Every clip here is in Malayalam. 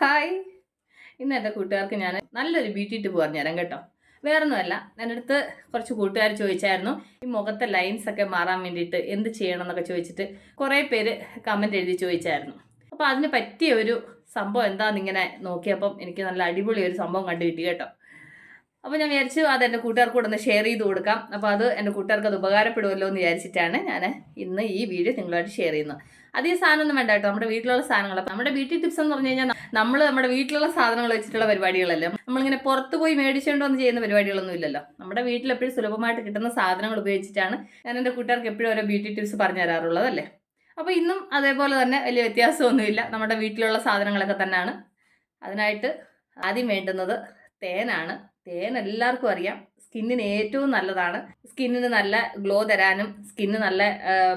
ഹായ്. ഇന്ന് എന്റെ കൂട്ടുകാർക്ക് ഞാൻ നല്ലൊരു ബ്യൂട്ടി ടിപ്പ് പറഞ്ഞുതരാം കേട്ടോ. വേറൊന്നുമല്ല എന്റെ അടുത്ത് കുറച്ച് കൂട്ടുകാർ ചോദിച്ചായിരുന്നു ഈ മുഖത്തെ ലൈൻസ് ഒക്കെ മാറാൻ വേണ്ടിയിട്ട് എന്ത് ചെയ്യണം എന്നൊക്കെ ചോദിച്ചിട്ട് കുറേ പേര് കമന്റ് എഴുതി ചോദിച്ചായിരുന്നു. അപ്പോൾ അതിന് പറ്റിയ ഒരു സംഭവം എന്താണെന്ന് ഇങ്ങനെ നോക്കിയപ്പം എനിക്ക് നല്ല അടിപൊളി ഒരു സംഭവം കണ്ടു കിട്ടി കേട്ടോ. അപ്പോൾ ഞാൻ വിചാരിച്ചു അത് എന്റെ കൂട്ടുകാർക്ക് കൂടെ ഒന്ന് ഷെയർ ചെയ്ത് കൊടുക്കാം. അപ്പോൾ അത് എന്റെ കൂട്ടുകാർക്ക് അത് ഉപകാരപ്പെടുമല്ലോ എന്ന് വിചാരിച്ചിട്ടാണ് ഞാൻ ഇന്ന് ഈ വീഡിയോ നിങ്ങളുമായിട്ട് ഷെയർ ചെയ്യുന്നത്. അധികം സാധനമൊന്നും വേണ്ട കേട്ടോ. നമ്മുടെ വീട്ടിലുള്ള സാധനങ്ങൾ അപ്പം നമ്മുടെ ബ്യൂട്ടി ടിപ്സ് എന്ന് പറഞ്ഞു കഴിഞ്ഞാൽ നമ്മൾ നമ്മുടെ വീട്ടിലുള്ള സാധനങ്ങൾ വെച്ചിട്ടുള്ള പരിപാടികളല്ലേ? നമ്മളിങ്ങനെ പുറത്ത് പോയി മേടിച്ചുകൊണ്ട് വന്ന് ചെയ്യുന്ന പരിപാടികളൊന്നും ഇല്ലല്ലോ. നമ്മുടെ വീട്ടിൽ എപ്പോഴും സുലഭമായിട്ട് കിട്ടുന്ന സാധനങ്ങൾ ഉപയോഗിച്ചിട്ടാണ് ഞാൻ എന്റെ കൂട്ടുകാർക്ക് എപ്പോഴും ഓരോ ബ്യൂട്ടി ടിപ്സ് പറഞ്ഞു തരാറുള്ളത് അല്ലേ? അപ്പോൾ ഇന്നും അതേപോലെ തന്നെ വലിയ വ്യത്യാസമൊന്നുമില്ല. നമ്മുടെ വീട്ടിലുള്ള സാധനങ്ങളൊക്കെ തന്നെയാണ് അതിനായിട്ട് ആദ്യം വേണ്ടുന്നത് തേനാണ്. തേൻ എല്ലാവർക്കും അറിയാം. സ്കിന്നിന് ഏറ്റവും നല്ലതാണ്. സ്കിന്നിന് നല്ല ഗ്ലോ തരാനും സ്കിന്ന് നല്ല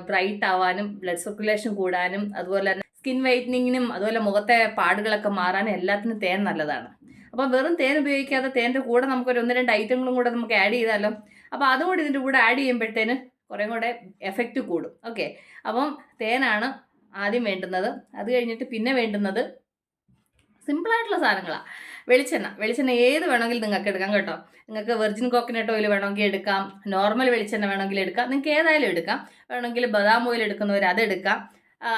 ബ്രൈറ്റ് ആവാനും ബ്ലഡ് സർക്കുലേഷൻ കൂടാനും അതുപോലെ തന്നെ സ്കിൻ വൈറ്റനിങ്ങിനും അതുപോലെ മുഖത്തെ പാടുകളൊക്കെ മാറാനും എല്ലാത്തിനും തേൻ നല്ലതാണ്. അപ്പോൾ വെറും തേൻ ഉപയോഗിക്കാതെ തേന്റെ കൂടെ നമുക്കൊരു ഒന്ന് രണ്ട് ഐറ്റങ്ങളും കൂടെ നമുക്ക് ആഡ് ചെയ്താലോ? അപ്പോൾ അതും കൂടി ഇതിന്റെ കൂടെ ആഡ് ചെയ്യുമ്പോഴത്തേന് കുറേ കൂടെ എഫക്റ്റ് കൂടും. ഓക്കെ. അപ്പം തേനാണ് ആദ്യം വേണ്ടുന്നത്. അത് കഴിഞ്ഞിട്ട് പിന്നെ വേണ്ടുന്നത് സിമ്പിളായിട്ടുള്ള സാധനങ്ങളാണ് വെളിച്ചെണ്ണ. വെളിച്ചെണ്ണ ഏത് വേണമെങ്കിലും നിങ്ങൾക്ക് എടുക്കാം കേട്ടോ. നിങ്ങൾക്ക് വെർജിൻ കോക്കനട്ട് ഓയിൽ വേണമെങ്കിൽ എടുക്കാം. നോർമൽ വെളിച്ചെണ്ണ വേണമെങ്കിൽ എടുക്കാം. നിങ്ങൾക്ക് ഏതായാലും എടുക്കാം. വേണമെങ്കിൽ ബദാം ഓയിൽ എടുക്കുന്നവർ അതെടുക്കാം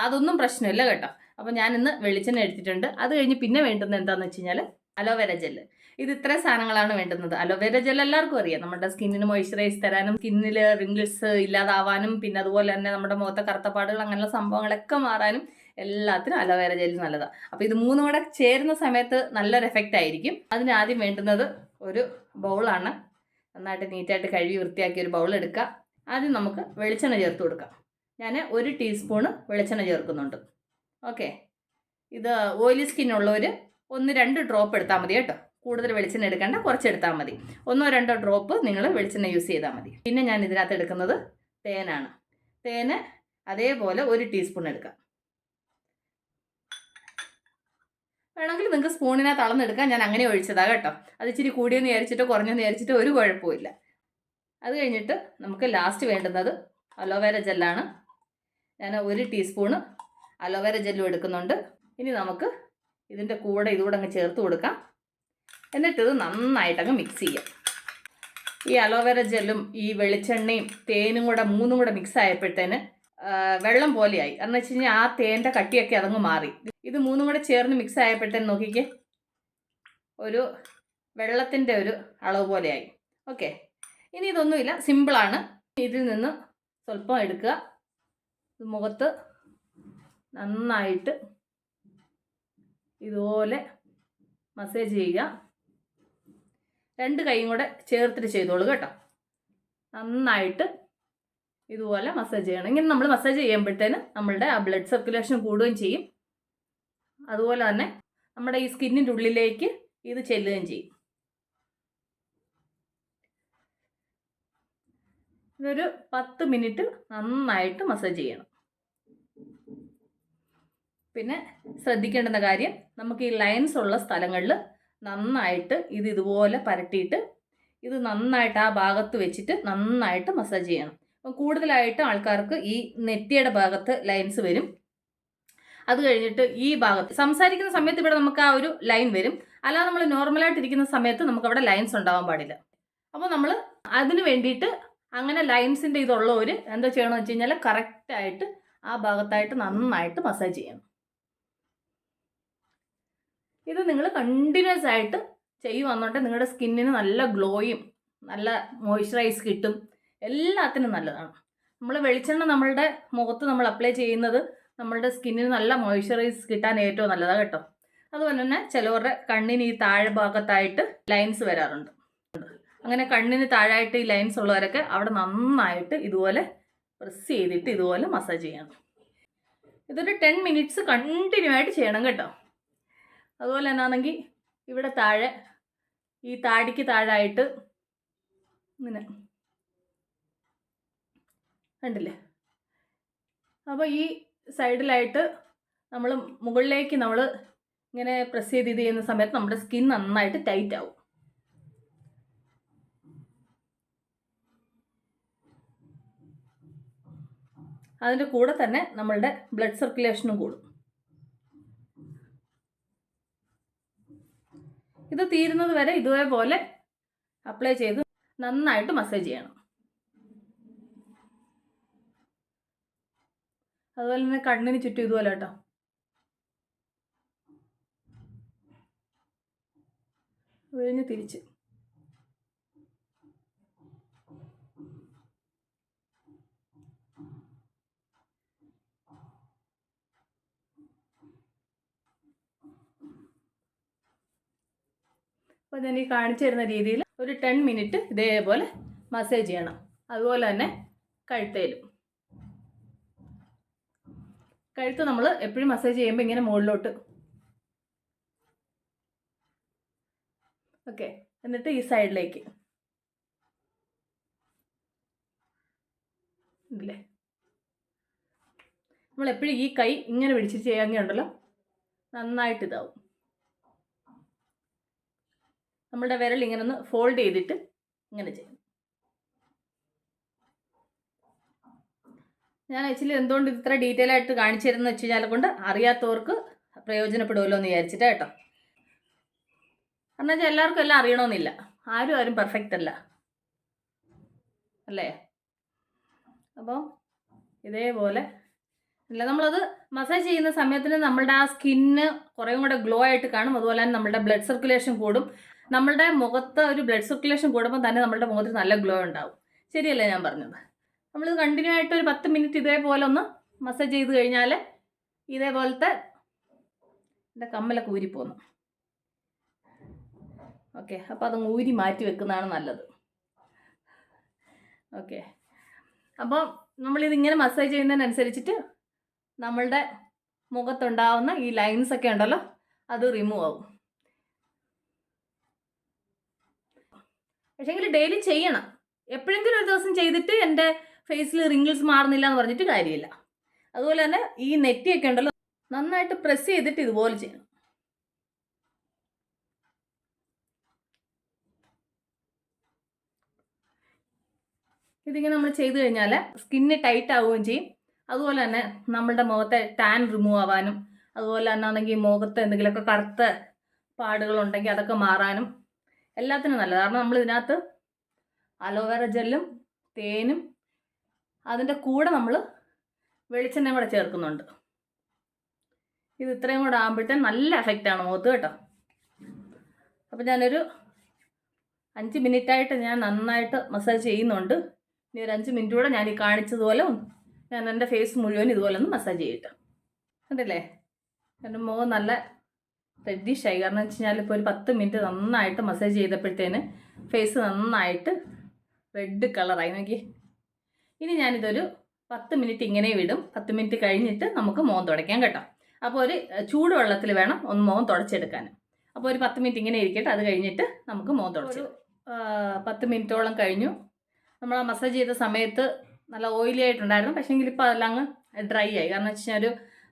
അതൊന്നും പ്രശ്നമില്ല കേട്ടോ. അപ്പോൾ ഞാൻ ഇന്ന് വെളിച്ചെണ്ണ എടുത്തിട്ടുണ്ട്. അത് കഴിഞ്ഞ് പിന്നെ വേണ്ടുന്നത് എന്താണെന്ന് വെച്ച് കഴിഞ്ഞാൽ അലോവേര ജെല്ല്. ഇത് ഇത്രയും സാധനങ്ങളാണ് വേണ്ടുന്നത്. അലോവേര ജെൽ എല്ലാവർക്കും അറിയാം. നമ്മുടെ സ്കിന്നിന് മോയ്സ്ചറൈസ് തരാനും സ്കിന്നിൽ റിംഗിൾസ് ഇല്ലാതാവാനും പിന്നെ അതുപോലെ തന്നെ നമ്മുടെ മുഖത്തെ കറുത്തപ്പാടുകൾ അങ്ങനെയുള്ള സംഭവങ്ങളൊക്കെ മാറാനും എല്ലാത്തിനും അലോവേര ജെൽ നല്ലതാണ് അപ്പോൾ ഇത് മൂന്നും കൂടെ ചേരുന്ന സമയത്ത് നല്ലൊരു എഫക്റ്റ് ആയിരിക്കും. അതിന് ആദ്യം വേണ്ടുന്നത് ഒരു ബൗളാണ് നന്നായിട്ട് നീറ്റായിട്ട് കഴുകി വൃത്തിയാക്കി ഒരു ബൗൾ എടുക്കുക. ആദ്യം നമുക്ക് വെളിച്ചെണ്ണ ചേർത്ത് കൊടുക്കാം. ഞാൻ ഒരു ടീസ്പൂണ് വെളിച്ചെണ്ണ ചേർക്കുന്നുണ്ട്. ഓക്കെ ഇത് ഓയിലി സ്കിന്നുള്ളവർ ഒന്ന് രണ്ട് ഡ്രോപ്പ് എടുത്താൽ മതി കേട്ടോ. കൂടുതൽ വെളിച്ചെണ്ണ എടുക്കേണ്ട കുറച്ച് എടുത്താൽ മതി. ഒന്നോ രണ്ടോ ഡ്രോപ്പ് നിങ്ങൾ വെളിച്ചെണ്ണ യൂസ് ചെയ്താൽ മതി. പിന്നെ ഞാൻ ഇതിനകത്ത് എടുക്കുന്നത് തേനാണ്. തേന് അതേപോലെ ഒരു ടീസ്പൂൺ എടുക്കാം. വേണമെങ്കിൽ നിങ്ങൾക്ക് സ്പൂണിനകത്ത് അളന്നെടുക്കാം. ഞാൻ അങ്ങനെ ഒഴിച്ചതാണ് കേട്ടോ. അത് ഇച്ചിരി കൂടിയെന്ന് വിചാരിച്ചിട്ടോ കുറഞ്ഞെന്ന് വിചാരിച്ചിട്ടോ ഒരു കുഴപ്പമില്ല അത് കഴിഞ്ഞിട്ട് നമുക്ക് ലാസ്റ്റ് വേണ്ടുന്നത് അലോവേര ജെല്ലാണ്. ഞാൻ ഒരു ടീസ്പൂണ് അലോവേര ജെല്ലും എടുക്കുന്നുണ്ട്. ഇനി നമുക്ക് ഇതിന്റെ കൂടെ ഇതുകൂടെ അങ്ങ് ചേർത്ത് കൊടുക്കാം. എന്നിട്ട് ഇത് നന്നായിട്ടങ്ങ് മിക്സ് ചെയ്യാം. ഈ അലോവേര ജെല്ലും ഈ വെളിച്ചെണ്ണയും തേനും കൂടെ മൂന്നും കൂടെ മിക്സ് ആയപ്പോഴത്തേന് വെള്ളം പോലെയായി. എന്ന് വെച്ച് കഴിഞ്ഞാൽ ആ തേന്റെ കട്ടിയൊക്കെ അതങ്ങ് മാറി. ഇത് മൂന്നും കൂടെ ചേർന്ന് മിക്സ് ആയപ്പോഴത്തേന് നോക്കിക്കേ. ഒരു വെള്ളത്തിന്റെ ഒരു അളവ് പോലെയായി. ഓക്കെ ഇനി ഇതൊന്നുമില്ല സിമ്പിളാണ് ഇതിൽ നിന്ന് സ്വല്പം എടുക്കുക. മുഖത്ത് നന്നായിട്ട് ഇതുപോലെ മസാജ് ചെയ്യുക. രണ്ട് കൈയും കൂടെ ചേർത്തിട്ട് ചെയ്തോളൂ കേട്ടോ. നന്നായിട്ട് ഇതുപോലെ മസാജ് ചെയ്യണം. ഇങ്ങനെ നമ്മൾ മസാജ് ചെയ്യുമ്പോഴത്തേന് നമ്മളുടെ ആ ബ്ലഡ് സർക്കുലേഷൻ കൂടുകയും ചെയ്യും. അതുപോലെ തന്നെ നമ്മുടെ ഈ സ്കിന്നിന്റെ ഉള്ളിലേക്ക് ഇത് ചെല്ലുകയും ചെയ്യും. ഇതൊരു പത്ത് മിനിറ്റ് നന്നായിട്ട് മസാജ് ചെയ്യണം. പിന്നെ ശ്രദ്ധിക്കേണ്ടുന്ന കാര്യം നമുക്ക് ഈ ലൈൻസ് ഉള്ള സ്ഥലങ്ങളിൽ നന്നായിട്ട് ഇത് ഇതുപോലെ പരട്ടിയിട്ട് ഇത് നന്നായിട്ട് ആ ഭാഗത്ത് വെച്ചിട്ട് നന്നായിട്ട് മസാജ് ചെയ്യണം. കൂടുതലായിട്ട് ആൾക്കാർക്ക് ഈ നെറ്റിയുടെ ഭാഗത്ത് ലൈൻസ് വരും. അത് കഴിഞ്ഞിട്ട് ഈ ഭാഗത്ത് സംസാരിക്കുന്ന സമയത്ത് ഇവിടെ നമുക്ക് ആ ഒരു ലൈൻ വരും. അല്ലാതെ നമ്മൾ നോർമലായിട്ട് ഇരിക്കുന്ന സമയത്ത് നമുക്ക് അവിടെ ലൈൻസ് ഉണ്ടാവാൻ പാടില്ല. അപ്പോൾ നമ്മൾ അതിന് വേണ്ടിയിട്ട് അങ്ങനെ ലൈൻസിന്റെ ഇതുള്ളവർ എന്താ ചെയ്യണമെന്ന് വെച്ച് കഴിഞ്ഞാൽ കറക്റ്റായിട്ട് ആ ഭാഗത്തായിട്ട് നന്നായിട്ട് മസാജ് ചെയ്യണം. ഇത് നിങ്ങൾ കണ്ടിന്യൂസ് ആയിട്ട് ചെയ്യുവാന്നുണ്ടെ നിങ്ങളുടെ സ്കിന്നിന് നല്ല ഗ്ലോയും നല്ല മോയ്സ്ചറൈസ് കിട്ടും. എല്ലാത്തിനും നല്ലതാണ്. നമ്മൾ വെളിച്ചെണ്ണ നമ്മളുടെ മുഖത്ത് നമ്മൾ അപ്ലൈ ചെയ്യുന്നത് നമ്മളുടെ സ്കിന്നിന് നല്ല മോയ്സ്ചറൈസ് കിട്ടാൻ ഏറ്റവും നല്ലതാണ് കേട്ടോ. അതുപോലെ തന്നെ ചിലവരുടെ കണ്ണിന് ഈ താഴെ ഭാഗത്തായിട്ട് ലൈൻസ് വരാറുണ്ട്. അങ്ങനെ കണ്ണിന് താഴായിട്ട് ഈ ലൈൻസ് ഉള്ളവരൊക്കെ അവിടെ നന്നായിട്ട് ഇതുപോലെ പ്രസ് ചെയ്തിട്ട് ഇതുപോലെ മസാജ് ചെയ്യണം. ഇതൊരു ടെൻ മിനിറ്റ്സ് കണ്ടിന്യൂ ആയിട്ട് ചെയ്യണം കേട്ടോ. അതുപോലെ എന്നാണെങ്കിൽ ഇവിടെ താഴെ ഈ താടിക്ക് താഴായിട്ട് ഇങ്ങനെ കണ്ടില്ലേ? അപ്പോൾ ഈ സൈഡിലായിട്ട് നമ്മൾ മുകളിലേക്ക് നമ്മൾ ഇങ്ങനെ പ്രസ് ചെയ്ത് ഇത് ചെയ്യുന്ന സമയത്ത് നമ്മുടെ സ്കിൻ നന്നായിട്ട് ടൈറ്റ് ആവും. അതിന്റെ കൂടെ തന്നെ നമ്മളുടെ ബ്ലഡ് സർക്കുലേഷനും കൂടും. ഇത് തീരുന്നത് വരെ ഇതേപോലെ അപ്ലൈ ചെയ്ത് നന്നായിട്ട് മസാജ് ചെയ്യണം. അതുപോലെ തന്നെ കണ്ണിന് ചുറ്റും ഇതുപോലെ കേട്ടോ. അത് തിരിച്ച്. അപ്പോൾ ഞാൻ ഈ കാണിച്ചു തരുന്ന രീതിയിൽ ഒരു ടെൻ മിനിറ്റ് ഇതേപോലെ മസാജ് ചെയ്യണം. അതുപോലെ തന്നെ കഴുത്തേലും. കഴുത്ത് നമ്മൾ എപ്പോഴും മസാജ് ചെയ്യുമ്പോൾ ഇങ്ങനെ മുകളിലോട്ട്. ഓക്കെ എന്നിട്ട് ഈ സൈഡിലേക്ക് ഇല്ലേ? നമ്മൾ എപ്പോഴും ഈ കൈ ഇങ്ങനെ പിടിച്ച് ചെയ്യാങ്ങുണ്ടല്ലോ നന്നായിട്ട് ഇതാവും. നമ്മളുടെ വിരൽ ഇങ്ങനെ ഒന്ന് ഫോൾഡ് ചെയ്തിട്ട് ഇങ്ങനെ ചെയ്യും. ഞാൻ ആക്ച്വലി എന്തുകൊണ്ട് ഇത്ര ഡീറ്റെയിൽ ആയിട്ട് കാണിച്ചു തരുന്നത് വെച്ച് കഴിഞ്ഞാൽ കൊണ്ട് അറിയാത്തവർക്ക് പ്രയോജനപ്പെടുമല്ലോ എന്ന് വിചാരിച്ചിട്ട് കേട്ടോ. കാരണം വെച്ചാൽ എല്ലാവർക്കും എല്ലാം അറിയണമെന്നില്ല. ആരും ആരും പെർഫെക്റ്റ് അല്ല. അല്ലേ? അപ്പം ഇതേപോലെ അല്ല നമ്മളത് മസാജ് ചെയ്യുന്ന സമയത്തിന് നമ്മളുടെ ആ സ്കിന്ന് കുറേ കൂടെ ഗ്ലോ ആയിട്ട് കാണും. അതുപോലെ തന്നെ നമ്മളുടെ ബ്ലഡ് സർക്കുലേഷൻ കൂടും. നമ്മളുടെ മുഖത്ത് ഒരു ബ്ലഡ് സർക്കുലേഷൻ കൂടുമ്പോൾ തന്നെ നമ്മളുടെ മുഖത്ത് നല്ല ഗ്ലോ ഉണ്ടാവും. ശരിയല്ലേ ഞാൻ പറഞ്ഞത്? നമ്മൾ കണ്ടിന്യൂ ആയിട്ട് ഒരു പത്ത് മിനിറ്റ് ഇതേപോലെ ഒന്ന് മസാജ് ചെയ്ത് കഴിഞ്ഞാൽ ഇതേപോലത്തെ എന്റെ കമ്മലൊക്കെ ഊരിപ്പോന്നു. ഓക്കെ അപ്പോൾ അത് ഊരി മാറ്റി വെക്കുന്നതാണ് നല്ലത്. ഓക്കെ അപ്പോൾ നമ്മളിതിങ്ങനെ മസാജ് ചെയ്യുന്നതിനനുസരിച്ചിട്ട് നമ്മളുടെ മുഖത്തുണ്ടാവുന്ന ഈ ലൈൻസ് ഒക്കെ ഉണ്ടല്ലോ അത് റിമൂവ് ആവും. പക്ഷേങ്കിൽ ഡെയിലി ചെയ്യണം. എപ്പോഴെങ്കിലും ഒരു ദിവസം ചെയ്തിട്ട് എന്റെ ഫേസിൽ റിങ്കിൾസ് മാറുന്നില്ല എന്ന് പറഞ്ഞിട്ട് കാര്യമില്ല. അതുപോലെ തന്നെ ഈ നെറ്റിയൊക്കെ ഉണ്ടല്ലോ നന്നായിട്ട് പ്രസ് ചെയ്തിട്ട് ഇതുപോലെ ചെയ്യണം. ഇതിങ്ങനെ നമ്മൾ ചെയ്തു കഴിഞ്ഞാൽ സ്കിന്ന് ടൈറ്റ് ആവുകയും ചെയ്യും. അതുപോലെ തന്നെ നമ്മളുടെ മുഖത്തെ ടാൻ റിമൂവ് ആവാനും അതുപോലെ തന്നെ ആണെങ്കിൽ മുഖത്ത് എന്തെങ്കിലുമൊക്കെ കറുത്ത പാടുകളുണ്ടെങ്കിൽ അതൊക്കെ മാറാനും എല്ലാത്തിനും നല്ലത്. കാരണം നമ്മൾ ഇതിനകത്ത് അലോവേറ ജെല്ലും തേനും അതിന്റെ കൂടെ നമ്മൾ വെളിച്ചെണ്ണയും കൂടെ ചേർക്കുന്നുണ്ട്. ഇത് ഇത്രയും കൂടെ ആകുമ്പോഴത്തേന് നല്ല എഫക്റ്റാണ് മുഖത്ത് കേട്ടോ. അപ്പോൾ ഞാനൊരു അഞ്ച് മിനിറ്റായിട്ട് ഞാൻ നന്നായിട്ട് മസാജ് ചെയ്യുന്നുണ്ട്. ഇനി ഒരു അഞ്ച് മിനിറ്റ് കൂടെ ഞാൻ ഈ കാണിച്ചതുപോലെ ഞാൻ എന്റെ ഫേസ് മുഴുവൻ ഇതുപോലെ ഒന്ന് മസാജ് ചെയ്യട്ടെ. കണ്ടില്ലേ? എന്റെ മുഖം നല്ല റെഡിഷായി കാരണം വെച്ച് കഴിഞ്ഞാൽ ഇപ്പോൾ ഒരു പത്ത് മിനിറ്റ് നന്നായിട്ട് മസാജ് ചെയ്തപ്പോഴത്തേന് ഫേസ് നന്നായിട്ട് റെഡ് കളറായി നോക്കി ഇനി ഞാനിതൊരു പത്ത് മിനിറ്റ് ഇങ്ങനെ വിടും. പത്ത് മിനിറ്റ് കഴിഞ്ഞിട്ട് നമുക്ക് മുഖം തുടയ്ക്കാം കേട്ടോ. അപ്പോൾ ഒരു ചൂടുവെള്ളത്തിൽ വേണം ഒന്ന് മുഖം തുടച്ചെടുക്കാൻ. അപ്പോൾ ഒരു പത്ത് മിനിറ്റ് ഇങ്ങനെ ഇരിക്കട്ടെ അത് കഴിഞ്ഞിട്ട് നമുക്ക് മുഖം തുടച്ചു. പത്ത് മിനിറ്റോളം കഴിഞ്ഞു. നമ്മൾ ആ മസാജ് ചെയ്ത സമയത്ത് നല്ല ഓയിലി ആയിട്ടുണ്ടായിരുന്നു. പക്ഷേങ്കിൽ ഇപ്പോൾ അതെല്ലാം അങ്ങ് ഡ്രൈ ആയി. കാരണം വെച്ച് കഴിഞ്ഞാൽ ഒരു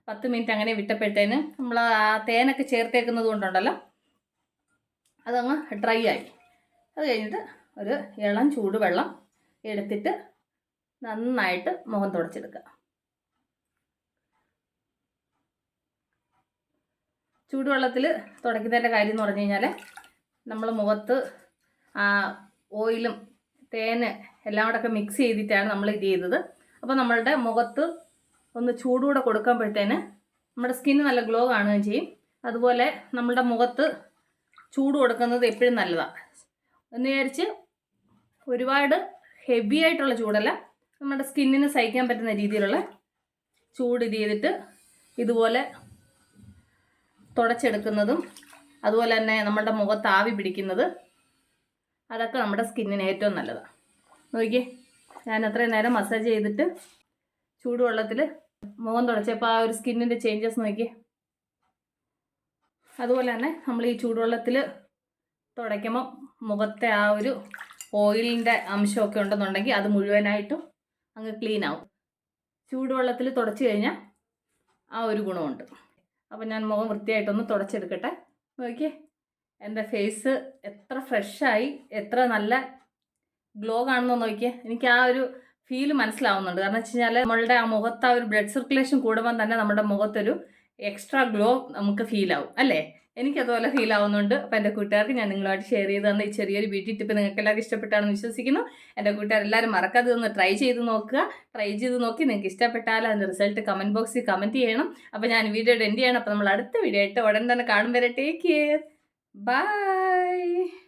പത്ത് മിനിറ്റ് അങ്ങനെ വിട്ടപ്പോഴത്തേന് നമ്മൾ ആ തേനൊക്കെ ചേർത്തേക്കുന്നത് കൊണ്ടുണ്ടല്ലോ അതങ്ങ് ഡ്രൈ ആയി. അത് കഴിഞ്ഞിട്ട് ഒരു ഇളം ചൂടുവെള്ളം എടുത്തിട്ട് നന്നായിട്ട് മുഖം തുടച്ചെടുക്കുക. ചൂടുവെള്ളത്തിൽ തുടയ്ക്കുന്നതിന്റെ കാര്യം എന്ന് പറഞ്ഞു കഴിഞ്ഞാൽ നമ്മൾ മുഖത്ത് ആ ഓയിലും തേന് എല്ലാം കൂടെ ഒക്കെ മിക്സ് ചെയ്തിട്ടാണ് നമ്മൾ ഇത് ചെയ്തത്. അപ്പോൾ നമ്മളുടെ മുഖത്ത് ഒന്ന് ചൂടുകൂടെ കൊടുക്കുമ്പോഴത്തേന് നമ്മുടെ സ്കിന്ന് നല്ല ഗ്ലോ കാണുകയും ചെയ്യും. അതുപോലെ നമ്മളുടെ മുഖത്ത് ചൂട് കൊടുക്കുന്നത് എപ്പോഴും നല്ലതാണ് എന്ന് വിചാരിച്ച് ഒരുപാട് ഹെവി ആയിട്ടുള്ള ചൂടല്ല നമ്മുടെ സ്കിന്നിന് സഹിക്കാൻ പറ്റുന്ന രീതിയിലുള്ള ചൂട് ചെയ്തിട്ട് ഇതുപോലെ തുടച്ചെടുക്കുന്നതും അതുപോലെ തന്നെ നമ്മുടെ മുഖത്ത് ആവി പിടിക്കുന്നത് അതൊക്കെ നമ്മുടെ സ്കിന്നിന് ഏറ്റവും നല്ലതാണ് നോക്കിയേ ഞാൻ അത്രയും നേരം മസാജ് ചെയ്തിട്ട് ചൂടുവെള്ളത്തിൽ മുഖം തുടച്ചപ്പോൾ ആ ഒരു സ്കിന്നിന്റെ ചേഞ്ചസ് നോക്കിയേ. അതുപോലെ തന്നെ നമ്മൾ ഈ ചൂടുവെള്ളത്തിൽ തുടയ്ക്കുമ്പോൾ മുഖത്തെ ആ ഒരു ഓയിലിന്റെ അംശമൊക്കെ ഉണ്ടെന്നുണ്ടെങ്കിൽ അത് മുഴുവനായിട്ടും അങ്ങ് ക്ലീൻ ആവും. ചൂടുവെള്ളത്തിൽ തുടച്ച് കഴിഞ്ഞാൽ ആ ഒരു ഗുണമുണ്ട്. അപ്പോൾ ഞാൻ മുഖം വൃത്തിയായിട്ടൊന്ന് തുടച്ചെടുക്കട്ടെ. നോക്കിയേ എന്റെ ഫേസ് എത്ര ഫ്രഷായി എത്ര നല്ല ഗ്ലോ കാണുന്നു നോക്കിയേ. എനിക്ക് ആ ഒരു ഫീൽ മനസ്സിലാവുന്നുണ്ട്. കാരണം വെച്ച് കഴിഞ്ഞാൽ നമ്മളുടെ ആ മുഖത്ത് ആ ഒരു ബ്ലഡ് സർക്കുലേഷൻ കൂടുമ്പോൾ തന്നെ നമ്മുടെ മുഖത്തൊരു എക്സ്ട്രാ ഗ്ലോ നമുക്ക് ഫീലാവും അല്ലേ? എനിക്കതുപോലെ ഫീൽ ആവുന്നുണ്ട്. അപ്പോൾ എന്റെ കൂട്ടുകാർക്ക് ഞാൻ നിങ്ങളുമായിട്ട് ഷെയർ ചെയ്ത് തന്ന ഈ ചെറിയൊരു ബ്യൂട്ടി ടിപ്പ് നിങ്ങൾക്ക് എല്ലാവർക്കും ഇഷ്ടപ്പെട്ടാണെന്ന് വിശ്വസിക്കുന്നു. എന്റെ കൂട്ടുകാരെല്ലാവരും മറക്കാതെ ഒന്ന് ട്രൈ ചെയ്ത് നോക്കുക. ട്രൈ ചെയ്ത് നോക്കി നിങ്ങൾക്ക് ഇഷ്ടപ്പെട്ടാൽ അതിന്റെ റിസൾട്ട് കമന്റ് ബോക്സിൽ കമന്റ് ചെയ്യണം. അപ്പോൾ ഞാൻ വീഡിയോയുടെ എൻഡ് ചെയ്യണം. അപ്പോൾ നമ്മൾ അടുത്ത വീഡിയോ ആയിട്ട് ഉടൻ തന്നെ കാണും വരെ. Take care bye